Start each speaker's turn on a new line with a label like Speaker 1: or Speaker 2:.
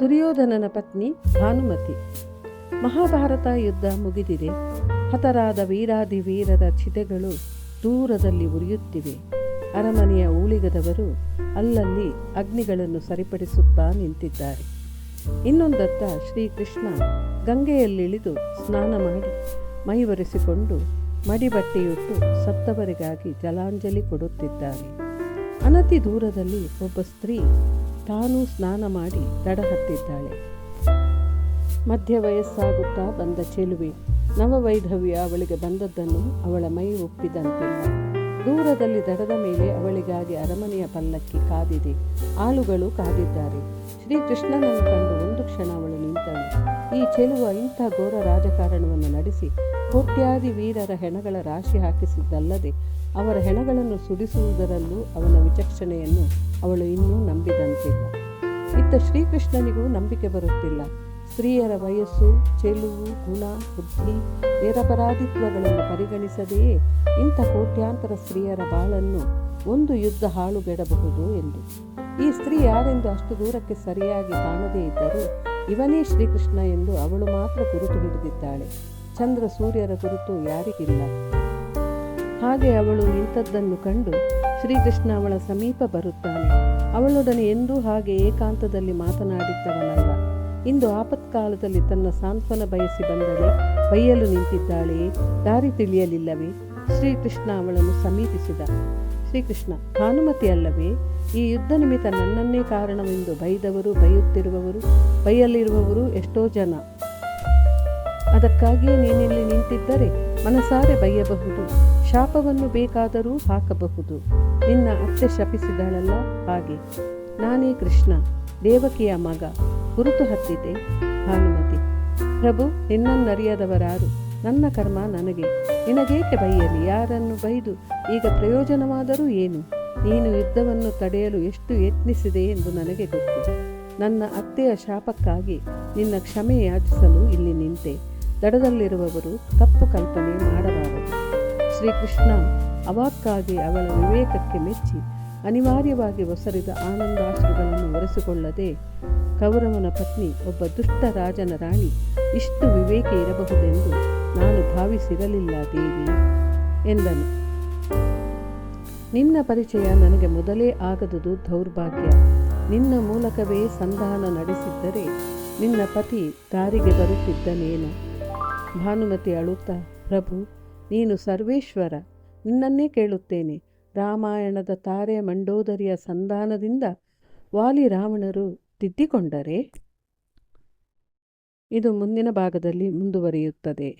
Speaker 1: ದುರ್ಯೋಧನನ ಪತ್ನಿ ಭಾನುಮತಿ. ಮಹಾಭಾರತ ಯುದ್ಧ ಮುಗಿದಿದೆ. ಹತರಾದ ವೀರಾದಿ ವೀರರ ಚಿತೆಗಳು ದೂರದಲ್ಲಿ ಉರಿಯುತ್ತಿವೆ. ಅರಮನೆಯ ಊಳಿಗದವರು ಅಲ್ಲಲ್ಲಿ ಅಗ್ನಿಗಳನ್ನು ಸರಿಪಡಿಸುತ್ತಾ ನಿಂತಿದ್ದಾರೆ. ಇನ್ನೊಂದತ್ತ ಶ್ರೀಕೃಷ್ಣ ಗಂಗೆಯಲ್ಲಿಳಿದು ಸ್ನಾನ ಮಾಡಿ ಮೈ ಒರೆಸಿಕೊಂಡು ಮಡಿಬಟ್ಟೆಯುಟ್ಟು ಸತ್ತವರಿಗಾಗಿ ಜಲಾಂಜಲಿ ಕೊಡುತ್ತಿದ್ದಾರೆ. ಅನತಿ ದೂರದಲ್ಲಿ ಒಬ್ಬ ಸ್ತ್ರೀ ತಾನೂ ಸ್ನಾನ ಮಾಡಿ ದಡ ಹತ್ತಿದ್ದಾಳೆ ಮಧ್ಯ ವಯಸ್ಸಾಗುತ್ತಾ ಬಂದ ಚೆಲುವೆ. ನವವೈಧವ್ಯ ಅವಳಿಗೆ ಬಂದದ್ದನ್ನು ಅವಳ ಮೈ ಒಪ್ಪಿದಂತಿಲ್ಲ. ದೂರದಲ್ಲಿ ದಡದ ಮೇಲೆ ಅವಳಿಗಾಗಿ ಅರಮನೆಯ ಪಲ್ಲಕ್ಕಿ ಕಾದಿದೆ. ಆಳುಗಳು ಕಾದಿದ್ದಾರೆ. ಶ್ರೀಕೃಷ್ಣನನ್ನು ಕಂಡು ಒಂದು ಕ್ಷಣ ಈ ಚೆಲುವ ಇಂಥ ಘೋರ ರಾಜಕಾರಣವನ್ನು ನಡೆಸಿ ಕೋಟ್ಯಾದಿ ವೀರರ ಹೆಣಗಳ ರಾಶಿ ಹಾಕಿಸಿದ್ದಲ್ಲದೆ ಅವರ ಹೆಣಗಳನ್ನು ಸುಡಿಸುವುದರಲ್ಲೂ ಅವನ ವಿಚಕ್ಷಣೆಯನ್ನು ಅವಳು ಇನ್ನೂ ನಂಬಿದಂತಿಲ್ಲ. ಇತ್ತ ಶ್ರೀಕೃಷ್ಣನಿಗೂ ನಂಬಿಕೆ ಬರುತ್ತಿಲ್ಲ. ಸ್ತ್ರೀಯರ ವಯಸ್ಸು, ಚೆಲುವು, ಗುಣ, ಬುದ್ಧಿ, ನಿರಪರಾಧಿತ್ವಗಳನ್ನು ಪರಿಗಣಿಸದೆಯೇ ಇಂಥ ಕೋಟ್ಯಾಂತರ ಸ್ತ್ರೀಯರ ಬಾಳನ್ನು ಒಂದು ಯುದ್ಧ ಹಾಳುಗೆಡಬಹುದು ಎಂದು. ಈ ಸ್ತ್ರೀ ಯಾರೆಂದು ಅಷ್ಟು ದೂರಕ್ಕೆ ಸರಿಯಾಗಿ ಕಾಣದೇ ಇದ್ದರೂ ಇವನೇ ಶ್ರೀಕೃಷ್ಣ ಎಂದು ಅವಳು ಮಾತ್ರ ಗುರುತು ಹಿಡಿದಿದ್ದಾಳೆ. ಚಂದ್ರ ಸೂರ್ಯರ ಗುರುತು ಯಾರಿಗಿಲ್ಲ. ಹಾಗೆ ಅವಳು ನಿಂತದ್ದನ್ನು ಕಂಡು ಶ್ರೀಕೃಷ್ಣ ಅವಳ ಸಮೀಪ ಬರುತ್ತಾನೆ. ಅವಳೊಡನೆ ಎಂದೂ ಹಾಗೆ ಏಕಾಂತದಲ್ಲಿ ಮಾತನಾಡಿದ್ದವನಲ್ಲ. ಇಂದು ಆಪತ್ಕಾಲದಲ್ಲಿ ತನ್ನ ಸಾಂತ್ವನ ಬಯಸಿ ಬಂದಳೆ ಬೈಯಲು ನಿಂತಿದ್ದಾಳೆಯೇ ದಾರಿ ತಿಳಿಯಲಿಲ್ಲವೇ? ಶ್ರೀಕೃಷ್ಣ ಅವಳನ್ನು ಸಮೀಪಿಸಿದ. ಶ್ರೀಕೃಷ್ಣ ಭಾನುಮತಿ ಅಲ್ಲವೇ ಈ ಯುದ್ಧ ನಿಮಿತ್ತ ನನ್ನನ್ನೇ ಕಾರಣವೆಂದು ಬೈದವರು, ಬೈಯುತ್ತಿರುವವರು ಬೈಯಲ್ಲಿರುವವರು ಎಷ್ಟೋ ಜನ. ಅದಕ್ಕಾಗಿಯೇ ನೀನಿಲ್ಲಿ ನಿಂತಿದ್ದರೆ ಮನಸಾರೆ ಬೈಯಬಹುದು, ಶಾಪವನ್ನು ಬೇಕಾದರೂ ಹಾಕಬಹುದು. ನಿನ್ನ ಅತ್ತೆ ಶಪಿಸಿದಳಲ್ಲ ಹಾಗೆ. ನಾನೇ ಕೃಷ್ಣ, ದೇವಕಿಯ ಮಗ, ಗುರುತು ಹತ್ತಿದೆ, ಭಾನುಮತಿ. ಪ್ರಭು, ನಿನ್ನನ್ನರಿಯದವರಾರು. ನನ್ನ ಕರ್ಮ ನನಗೆ. ನಿನಗೇಕೆ ಬೈಯಲಿ? ಯಾರನ್ನು ಬೈದು? ಈಗ ಪ್ರಯೋಜನವಾದರೂ ಏನು? ನೀನು ಯುದ್ಧವನ್ನು ತಡೆಯಲು ಎಷ್ಟು ಯತ್ನಿಸಿದೆ ಎಂದು ನನಗೆ ಗೊತ್ತು. ನನ್ನ ಅತ್ತೆಯ ಶಾಪಕ್ಕಾಗಿ ನಿನ್ನ ಕ್ಷಮೆ ಯಾಚಿಸಲು ಇಲ್ಲಿ ನಿಂತೆ. ದಡದಲ್ಲಿರುವವರು ತಪ್ಪು ಕಲ್ಪನೆ ಮಾಡಬಾರದು. ಶ್ರೀಕೃಷ್ಣ ಅವಾಕ್ಕಾಗಿ ಅವಳ ವಿವೇಕಕ್ಕೆ ಮೆಚ್ಚಿ, ಅನಿವಾರ್ಯವಾಗಿ ಒಸರಿದ ಆನಂದಾಶ್ರುಗಳನ್ನು ಒರೆಸಿಕೊಳ್ಳದೆ ಕೌರವನ ಪತ್ನಿ, ಒಬ್ಬ ದುಷ್ಟ ರಾಜನ ರಾಣಿ, ಇಷ್ಟು ವಿವೇಕ ಇರಬಹುದೆಂದು ನಾನು ಭಾವಿಸಿರಲಿಲ್ಲ, ದೇವಿ ಎಂದನು. ನಿನ್ನ ಪರಿಚಯ ನನಗೆ ಮೊದಲೇ ಆಗದುದು ದೌರ್ಭಾಗ್ಯ. ನಿನ್ನ ಮೂಲಕವೇ ಸಂಧಾನ ನಡೆಸಿದ್ದರೆ ನಿನ್ನ ಪತಿ ದಾರಿಗೆ ಬರುತ್ತಿದ್ದನೇನು? ಭಾನುಮತಿ ಅಳುತ್ತಾ, ಪ್ರಭು, ನೀನು ಸರ್ವೇಶ್ವರ. ನಿನ್ನನ್ನೇ ಕೇಳುತ್ತೇನೆ. ರಾಮಾಯಣದ ತಾರೆ ಮಂಡೋದರಿಯ ಸಂಧಾನದಿಂದ ವಾಲಿ ರಾವಣರು ತಿದ್ದಿಕೊಂಡರೆ ಇದು ಮುಂದಿನ ಭಾಗದಲ್ಲಿ ಮುಂದುವರಿಯುತ್ತದೆ.